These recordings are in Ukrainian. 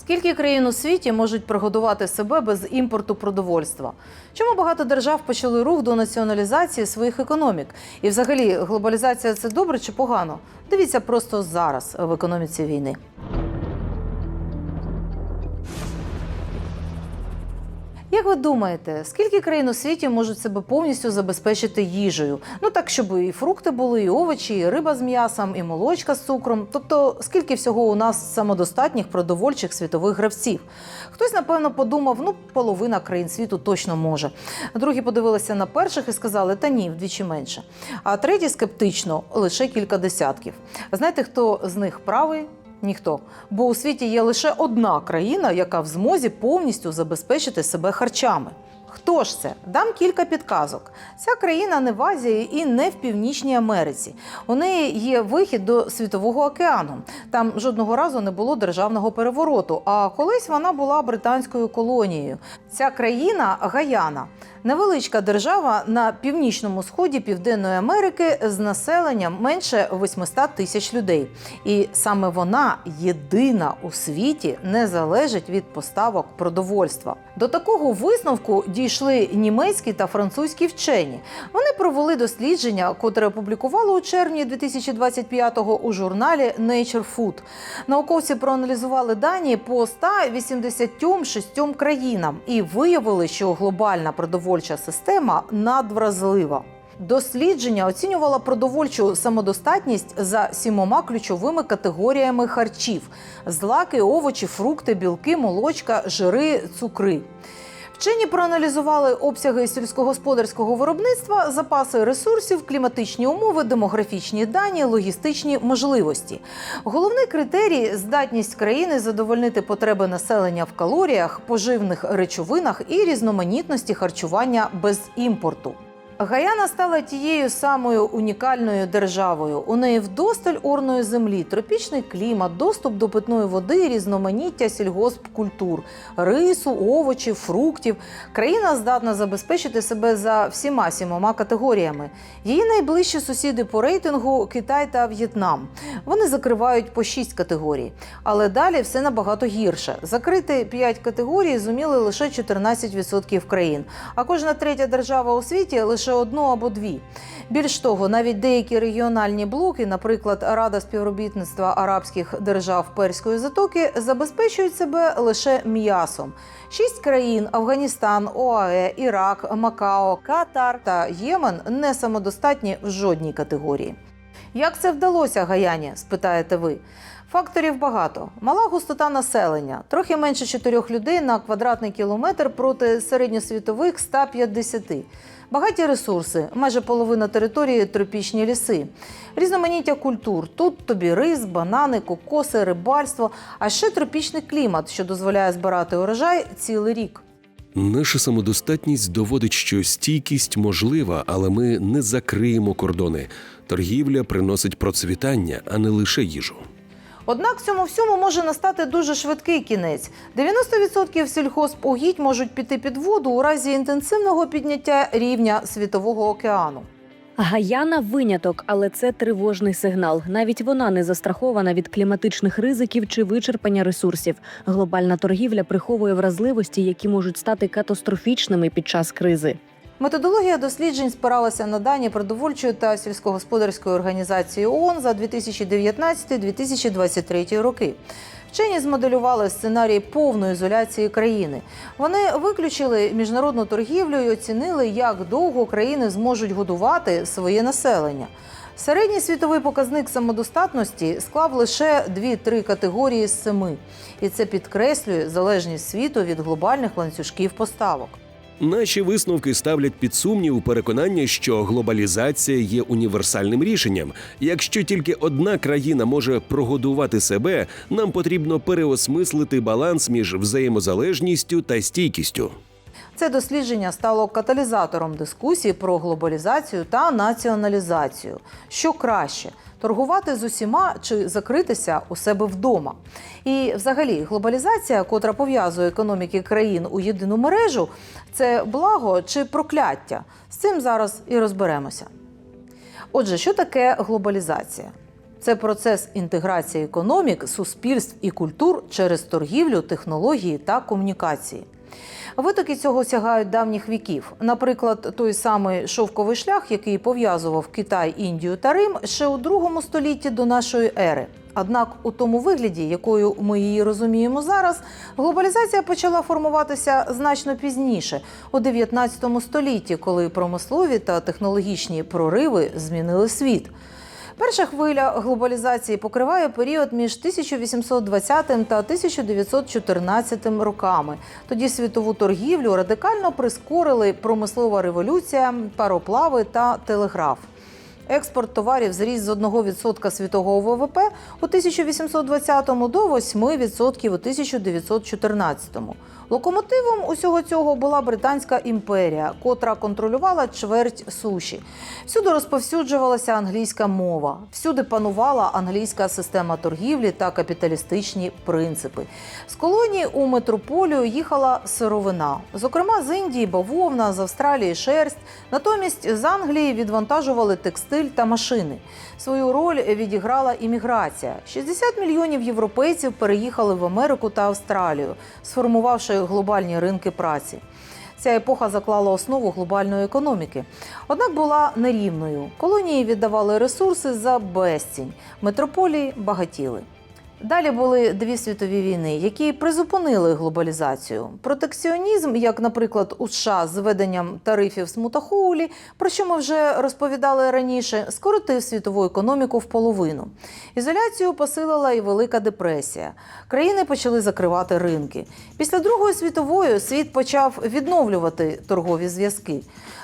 Скільки країн у світі можуть прогодувати себе без імпорту продовольства? Чому багато держав почали рух до націоналізації своїх економік? І взагалі глобалізація це добре чи погано? Дивіться просто зараз в економіці війни. Як ви думаєте, скільки країн у світі можуть себе повністю забезпечити їжею? Ну так, щоб і фрукти були, і овочі, і риба з м'ясом, і молочка з цукром. Тобто, скільки всього у нас самодостатніх продовольчих світових гравців? Хтось, напевно, подумав, ну, половина країн світу точно може. Другі подивилися на перших і сказали, та ні, вдвічі менше. А треті скептично лише кілька десятків. Знаєте, хто з них правий? Ніхто. Бо у світі є лише одна країна, яка в змозі повністю забезпечити себе харчами. Хто ж це? Дам кілька підказок. Ця країна не в Азії і не в Північній Америці. У неї є вихід до світового океану. Там жодного разу не було державного перевороту. А колись вона була британською колонією. Ця країна Гаяна. Невеличка держава на північному сході Південної Америки з населенням менше 800 тисяч людей. І саме вона єдина у світі не залежить від поставок продовольства. До такого висновку дійшли німецькі та французькі вчені. Вони провели дослідження, котре опублікували у червні 2025-го у журналі Nature Food. Науковці проаналізували дані по 186 країнам і виявили, що глобальна продовольча система надвразлива. Дослідження оцінювало продовольчу самодостатність за сімома ключовими категоріями харчів: злаки, овочі, фрукти, білки, молочка, жири, цукри. Вчені проаналізували обсяги сільськогосподарського виробництва, запаси ресурсів, кліматичні умови, демографічні дані, логістичні можливості. Головний критерій здатність країни задовольнити потреби населення в калоріях, поживних речовинах і різноманітності харчування без імпорту. Гаяна стала тією самою унікальною державою. У неї вдосталь орної землі, тропічний клімат, доступ до питної води, різноманіття сільгоспкультур, рису, овочів, фруктів. Країна здатна забезпечити себе за всіма сімома категоріями. Її найближчі сусіди по рейтингу Китай та В'єтнам. Вони закривають по шість категорій. Але далі все набагато гірше. Закрити п'ять категорій зуміли лише 14% країн. А кожна третя держава у світі лише одну або дві. Більш того, навіть деякі регіональні блоки, наприклад, Рада співробітництва арабських держав Перської затоки, забезпечують себе лише м'ясом. Шість країн Афганістан, ОАЕ, Ірак, Макао, Катар та Ємен не самодостатні в жодній категорії. Як це вдалося Гаяні? спитаєте ви. Факторів багато. Мала густота населення, трохи менше 4 людей на квадратний кілометр проти середньосвітових 150. Багаті ресурси, майже половина території тропічні ліси, різноманіття культур. Тут тобі рис, банани, кокоси, рибальство, а ще тропічний клімат, що дозволяє збирати урожай цілий рік. Наша самодостатність доводить, що стійкість можлива, але ми не закриємо кордони. Торгівля приносить процвітання, а не лише їжу. Однак цьому всьому може настати дуже швидкий кінець. 90% сільхозпугідь можуть піти під воду у разі інтенсивного підняття рівня світового океану. Гаяна виняток, але це тривожний сигнал. Навіть вона не застрахована від кліматичних ризиків чи вичерпання ресурсів. Глобальна торгівля приховує вразливості, які можуть стати катастрофічними під час кризи. Методологія досліджень спиралася на дані продовольчої та сільськогосподарської організації ООН за 2019-2023 роки. Вчені змоделювали сценарій повної ізоляції країни. Вони виключили міжнародну торгівлю і оцінили, як довго країни зможуть годувати своє населення. Середній світовий показник самодостатності склав лише 2-3 категорії з семи, і це підкреслює залежність світу від глобальних ланцюжків поставок. Наші висновки ставлять під сумнів переконання, що глобалізація є універсальним рішенням. Якщо тільки одна країна може прогодувати себе, нам потрібно переосмислити баланс між взаємозалежністю та стійкістю. Це дослідження стало каталізатором дискусії про глобалізацію та націоналізацію. Що краще торгувати з усіма чи закритися у себе вдома? І, взагалі, глобалізація, котра пов'язує економіки країн у єдину мережу, це благо чи прокляття. З цим зараз і розберемося. Отже, що таке глобалізація? Це процес інтеграції економік, суспільств і культур через торгівлю, технології та комунікації. Витоки цього сягають давніх віків. Наприклад, той самий шовковий шлях, який пов'язував Китай, Індію та Рим ще у другому столітті до нашої ери. Однак у тому вигляді, якою ми її розуміємо зараз, глобалізація почала формуватися значно пізніше, у 19 столітті, коли промислові та технологічні прориви змінили світ. Перша хвиля глобалізації покриває період між 1820 та 1914 роками. Тоді світову торгівлю радикально прискорили промислова революція, пароплави та телеграф. Експорт товарів зріс з 1% світового ВВП у 1820-му до 8% у 1914-му. Локомотивом усього цього була Британська імперія, котра контролювала чверть суші. Всюди розповсюджувалася англійська мова, всюди панувала англійська система торгівлі та капіталістичні принципи. З колонії у метрополію їхала сировина, зокрема з Індії бавовна, з Австралії шерсть. Натомість з Англії відвантажували текстиль та машини. Свою роль відіграла імміграція. 60 мільйонів європейців переїхали в Америку та Австралію, сформувавши глобальні ринки праці. Ця епоха заклала основу глобальної економіки. Однак була нерівною. Колонії віддавали ресурси за безцінь, метрополії багатіли. Далі були дві світові війни, які призупинили глобалізацію. Протекціонізм, як, наприклад, у США з введенням тарифів Смутахоулі, про що ми вже розповідали раніше, скоротив світову економіку в половину. Ізоляцію посилила і Велика депресія. Країни почали закривати ринки. Після Другої світової світ почав відновлювати торгові зв'язки.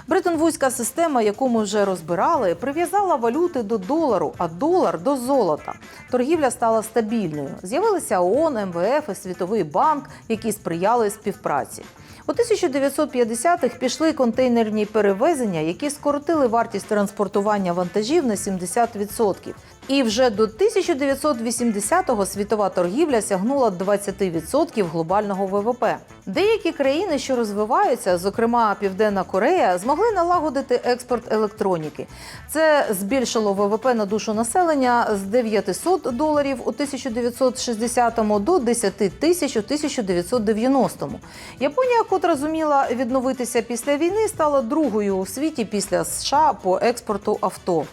Бреттон-Вудська система, яку ми вже розбирали, прив'язала валюти до долару, а долар до золота. Торгівля стала стабільною. З'явилися ООН, МВФ і Світовий банк, які сприяли співпраці. У 1950-х пішли контейнерні перевезення, які скоротили вартість транспортування вантажів на 70%. І вже до 1980-го світова торгівля сягнула 20% глобального ВВП. Деякі країни, що розвиваються, зокрема Південна Корея, змогли налагодити експорт електроніки. Це збільшило ВВП на душу населення з 900 доларів у 1960-му до 10 тисяч у 1990-му. Японія, котра зуміла відновитися після війни, стала другою у світі після США по експорту авто.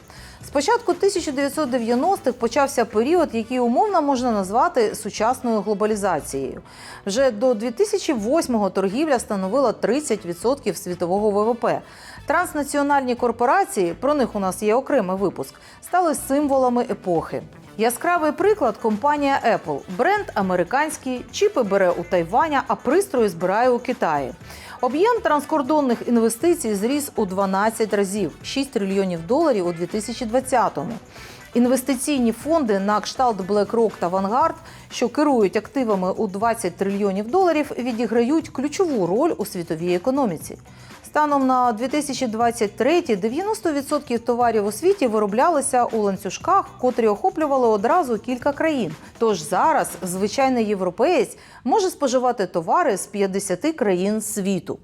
Початку 1990-х почався період, який умовно можна назвати сучасною глобалізацією. Вже до 2008-го торгівля становила 30% світового ВВП. Транснаціональні корпорації, про них у нас є окремий випуск, стали символами епохи. Яскравий приклад компанія Apple. Бренд американський, чіпи бере у Тайваня, а пристрої збирає у Китаї. Об'єм транскордонних інвестицій зріс у 12 разів 6 трильйонів доларів у 2020-му. Інвестиційні фонди на кшталт BlackRock та Vanguard, що керують активами у 20 трильйонів доларів, відіграють ключову роль у світовій економіці. Станом на 2023 90% товарів у світі вироблялися у ланцюжках, котрі охоплювали одразу кілька країн. Тож зараз звичайний європеєць може споживати товари з 50 країн світу.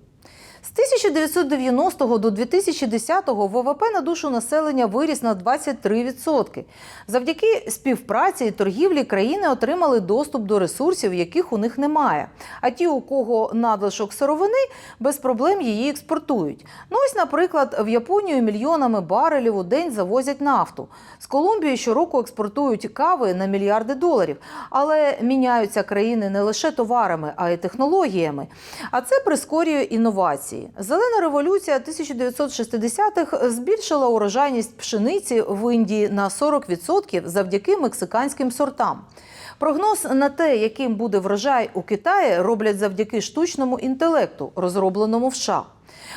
З 1990 до 2010 ВВП на душу населення виріс на 23%. Завдяки співпраці і торгівлі країни отримали доступ до ресурсів, яких у них немає. А ті, у кого надлишок сировини, без проблем її експортують. Ну ось, наприклад, в Японію мільйонами барелів у день завозять нафту. З Колумбії щороку експортують кави на мільярди доларів. Але міняються країни не лише товарами, а й технологіями. А це прискорює інновації. Зелена революція 1960-х збільшила урожайність пшениці в Індії на 40% завдяки мексиканським сортам. Прогноз на те, яким буде врожай у Китаї, роблять завдяки штучному інтелекту, розробленому в США.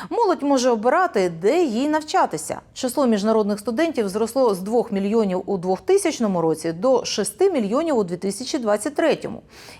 Молодь може обирати, де їй навчатися. Число міжнародних студентів зросло з 2 мільйонів у 2000 році до 6 мільйонів у 2023.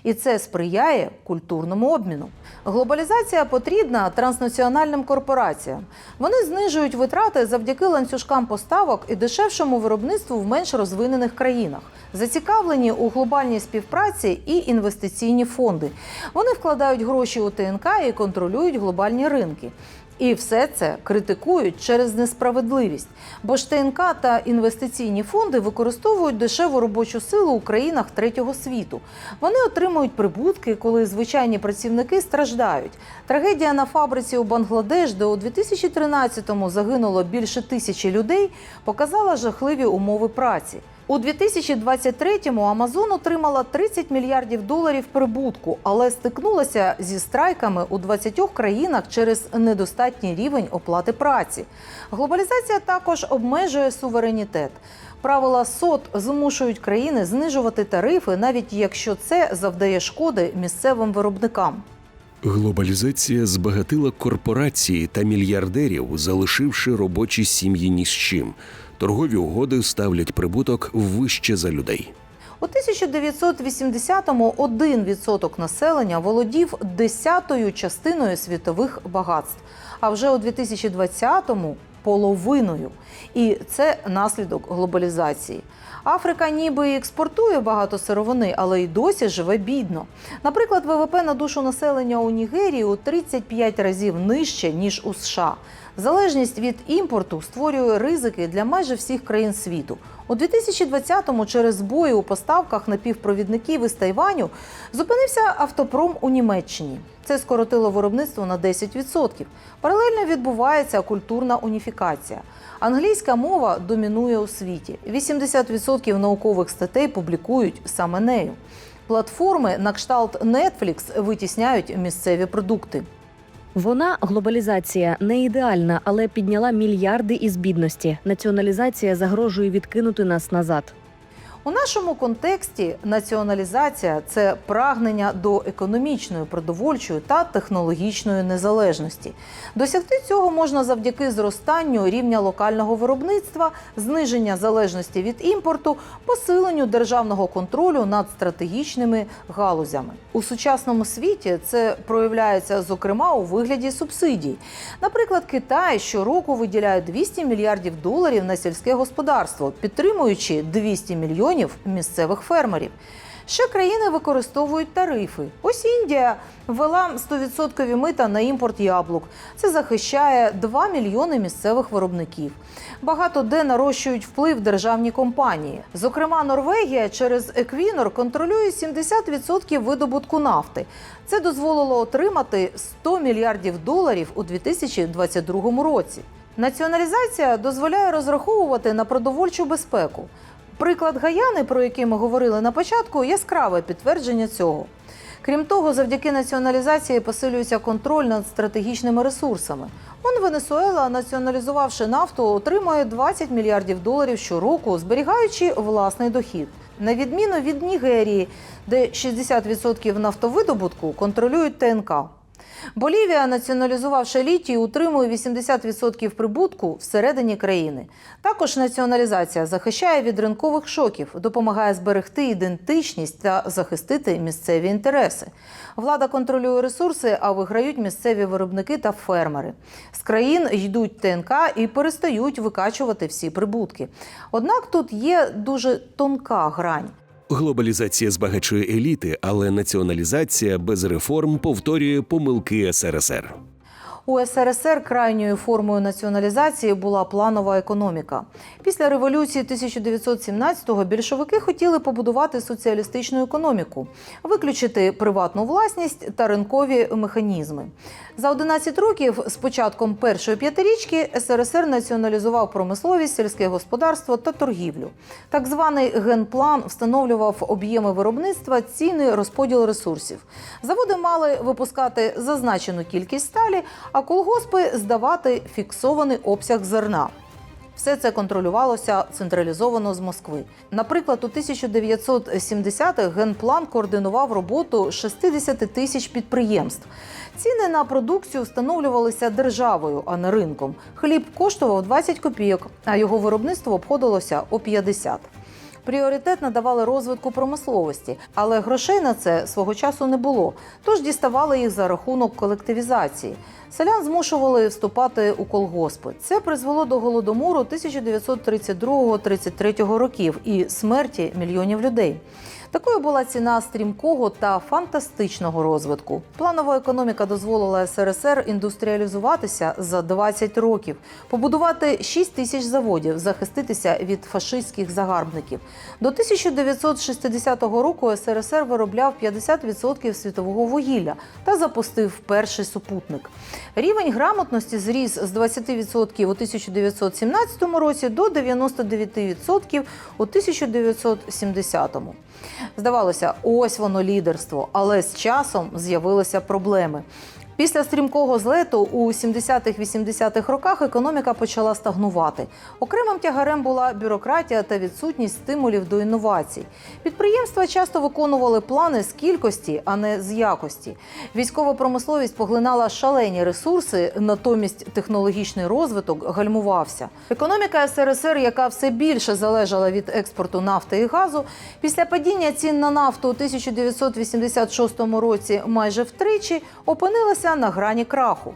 І це сприяє культурному обміну. Глобалізація потрібна транснаціональним корпораціям. Вони знижують витрати завдяки ланцюжкам поставок і дешевшому виробництву в менш розвинених країнах. Зацікавлені у глобальній співпраці і інвестиційні фонди. Вони вкладають гроші у ТНК і контролюють глобальні ринки. І все це критикують через несправедливість, бо ж ТНК та інвестиційні фонди використовують дешеву робочу силу у країнах третього світу. Вони отримують прибутки, коли звичайні працівники страждають. Трагедія на фабриці у Бангладеш, де у 2013-му загинуло більше тисячі людей, показала жахливі умови праці. У 2023-му Амазон отримала 30 мільярдів доларів прибутку, але стикнулася зі страйками у 20 країнах через недостатній рівень оплати праці. Глобалізація також обмежує суверенітет. Правила СОТ змушують країни знижувати тарифи, навіть якщо це завдає шкоди місцевим виробникам. Глобалізація збагатила корпорації та мільярдерів, залишивши робочі сім'ї ні з чим. Торгові угоди ставлять прибуток вище за людей. У 1980-му 1% населення володів десятою частиною світових багатств, а вже у 2020-му половиною. І це наслідок глобалізації. Африка ніби експортує багато сировини, але й досі живе бідно. Наприклад, ВВП на душу населення у Нігерії у 35 разів нижче ніж у США. Залежність від імпорту створює ризики для майже всіх країн світу. У 2020-му через збої у поставках напівпровідників із Тайваню зупинився автопром у Німеччині. Це скоротило виробництво на 10%. Паралельно відбувається культурна уніфікація. Англійська мова домінує у світі. 80% наукових статей публікують саме нею. Платформи на кшталт Netflix витісняють місцеві продукти. Вона глобалізація не ідеальна, але підняла мільярди із бідності. Націоналізація загрожує відкинути нас назад. У нашому контексті націоналізація це прагнення до економічної, продовольчої та технологічної незалежності. Досягти цього можна завдяки зростанню рівня локального виробництва, зниження залежності від імпорту, посиленню державного контролю над стратегічними галузями. У сучасному світі це проявляється зокрема у вигляді субсидій. Наприклад, Китай щороку виділяє 200 мільярдів доларів на сільське господарство, підтримуючи 200 мільйонів місцевих фермерів. Ще країни використовують тарифи. Ось Індія ввела 100% мита на імпорт яблук. Це захищає 2 мільйони місцевих виробників. Багато де нарощують вплив державні компанії. Зокрема, Норвегія через Еквінор контролює 70% видобутку нафти. Це дозволило отримати 100 мільярдів доларів у 2022 році. Націоналізація дозволяє розраховувати на продовольчу безпеку. Приклад Гаяни, про який ми говорили на початку, яскраве підтвердження цього. Крім того, завдяки націоналізації посилюється контроль над стратегічними ресурсами. Он Венесуела, націоналізувавши нафту, отримує 20 мільярдів доларів щороку, зберігаючи власний дохід. На відміну від Нігерії, де 60% нафтовидобутку контролюють ТНК. Болівія, націоналізувавши літій, утримує 80% прибутку всередині країни. Також націоналізація захищає від ринкових шоків, допомагає зберегти ідентичність та захистити місцеві інтереси. Влада контролює ресурси, а виграють місцеві виробники та фермери. З країн йдуть ТНК і перестають викачувати всі прибутки. Однак тут є дуже тонка грань. Глобалізація збагачує еліти, але націоналізація без реформ повторює помилки СРСР. У СРСР крайньою формою націоналізації була планова економіка. Після революції 1917-го більшовики хотіли побудувати соціалістичну економіку, виключити приватну власність та ринкові механізми. За 11 років з початком першої п'ятирічки СРСР націоналізував промисловість, сільське господарство та торгівлю. Так званий генплан встановлював об'єми виробництва, ціни, розподіл ресурсів. Заводи мали випускати зазначену кількість сталі, а колгоспи здавати фіксований обсяг зерна. Все це контролювалося централізовано з Москви. Наприклад, у 1970-х генплан координував роботу 60 тисяч підприємств. Ціни на продукцію встановлювалися державою, а не ринком. Хліб коштував 20 копійок, а його виробництво обходилося о 50. Пріоритет надавали розвитку промисловості, але грошей на це свого часу не було. Тож діставали їх за рахунок колективізації. Селян змушували вступати у колгоспи. Це призвело до голодомору 1932-33 років і смерті мільйонів людей. Такою була ціна стрімкого та фантастичного розвитку. Планова економіка дозволила СРСР індустріалізуватися за 20 років, побудувати 6 тисяч заводів, захиститися від фашистських загарбників. До 1960 року СРСР виробляв 50% світового вугілля та запустив перший супутник. Рівень грамотності зріс з 20% у 1917 році до 99% у 1970. Здавалося, ось воно лідерство, але з часом з'явилися проблеми. Після стрімкого злету у 70-х-80-х роках економіка почала стагнувати. Окремим тягарем була бюрократія та відсутність стимулів до інновацій. Підприємства часто виконували плани з кількості, а не з якості. Військова промисловість поглинала шалені ресурси, натомість технологічний розвиток гальмувався. Економіка СРСР, яка все більше залежала від експорту нафти і газу, після падіння цін на нафту у 1986 році майже втричі опинилася на грані краху.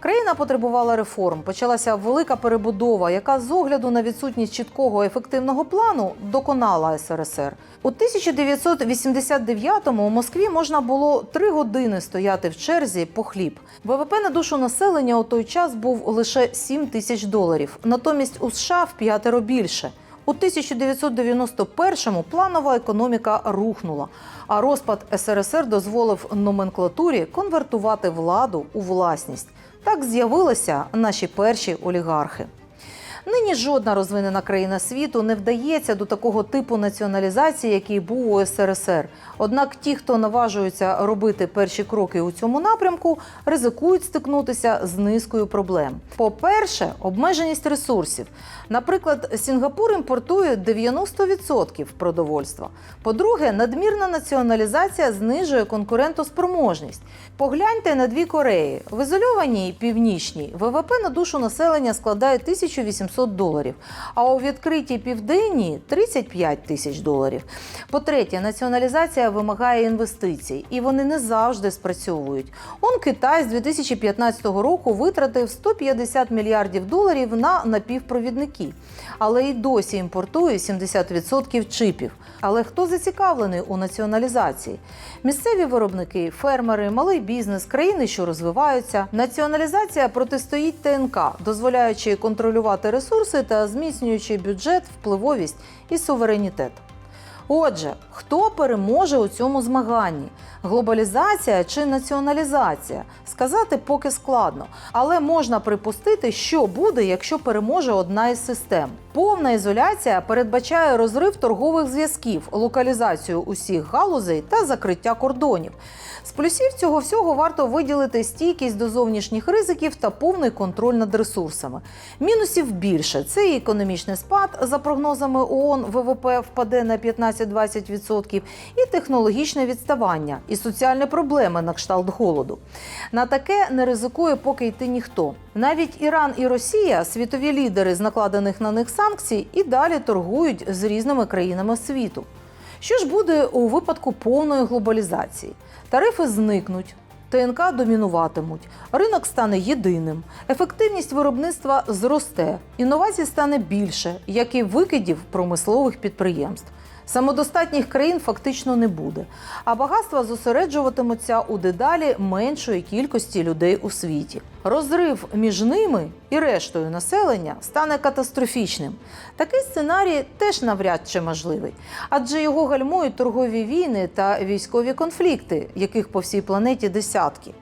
Країна потребувала реформ. Почалася велика перебудова, яка з огляду на відсутність чіткого ефективного плану доконала СРСР. У 1989-му у Москві можна було три години стояти в черзі по хліб. ВВП на душу населення у той час був лише 7 тисяч доларів. Натомість у США в п'ятеро більше. У 1991-му планова економіка рухнула, а розпад СРСР дозволив номенклатурі конвертувати владу у власність. Так з'явилися наші перші олігархи. Нині жодна розвинена країна світу не вдається до такого типу націоналізації, який був у СРСР. Однак ті, хто наважуються робити перші кроки у цьому напрямку, ризикують стикнутися з низкою проблем. По-перше, обмеженість ресурсів. Наприклад, Сінгапур імпортує 90% продовольства. По-друге, надмірна націоналізація знижує конкурентоспроможність. Погляньте на дві Кореї. В ізольованій північній ВВП на душу населення складає 1800 доларів, а у відкритій південні 35 тисяч доларів. По-третє, націоналізація вимагає інвестицій, і вони не завжди спрацьовують. Он Китай з 2015 року витратив 150 мільярдів доларів на напівпровідники, але й досі імпортує 70% чипів. Але хто зацікавлений у націоналізації? Місцеві виробники, фермери, малий бізнес, країни, що розвиваються. Націоналізація протистоїть ТНК, дозволяючи контролювати ресурси та зміцнюючи бюджет, впливовість і суверенітет. Отже, хто переможе у цьому змаганні? Глобалізація чи націоналізація? Сказати поки складно, але можна припустити, що буде, якщо переможе одна із систем. Повна ізоляція передбачає розрив торгових зв'язків, локалізацію усіх галузей та закриття кордонів. З плюсів цього всього варто виділити стійкість до зовнішніх ризиків та повний контроль над ресурсами. Мінусів більше це і економічний спад, за прогнозами ООН, ВВП впаде на 15-20%, і технологічне відставання, і соціальні проблеми на кшталт голоду. На таке не ризикує поки йти ніхто. Навіть Іран і Росія, світові лідери з накладених на них санкцій, і далі торгують з різними країнами світу. Що ж буде у випадку повної глобалізації? Тарифи зникнуть. ТНК домінуватимуть, ринок стане єдиним, ефективність виробництва зросте, інновацій стане більше, як і викидів промислових підприємств. Самодостатніх країн фактично не буде, а багатства зосереджуватимуться у дедалі меншої кількості людей у світі. Розрив між ними і рештою населення стане катастрофічним. Такий сценарій теж навряд чи можливий, адже його гальмують торгові війни та військові конфлікти, яких по всій планеті десятки.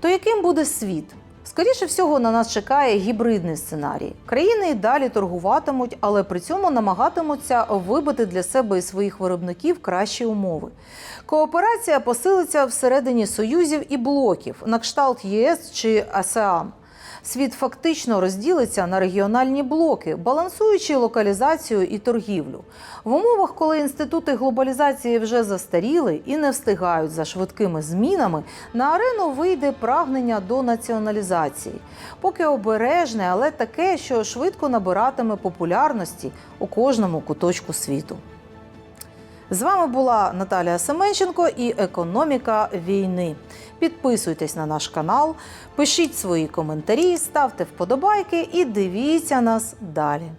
То яким буде світ? Скоріше всього, на нас чекає гібридний сценарій. Країни і далі торгуватимуть, але при цьому намагатимуться вибити для себе і своїх виробників кращі умови. Кооперація посилиться всередині союзів і блоків на кшталт ЄС чи АСЕАН. Світ фактично розділиться на регіональні блоки, балансуючи локалізацію і торгівлю. В умовах, коли інститути глобалізації вже застаріли і не встигають за швидкими змінами, на арену вийде прагнення до націоналізації, поки обережне, але таке, що швидко набиратиме популярності у кожному куточку світу. З вами була Наталія Семенченко і Економіка війни. Підписуйтесь на наш канал, пишіть свої коментарі, ставте вподобайки і дивіться нас далі.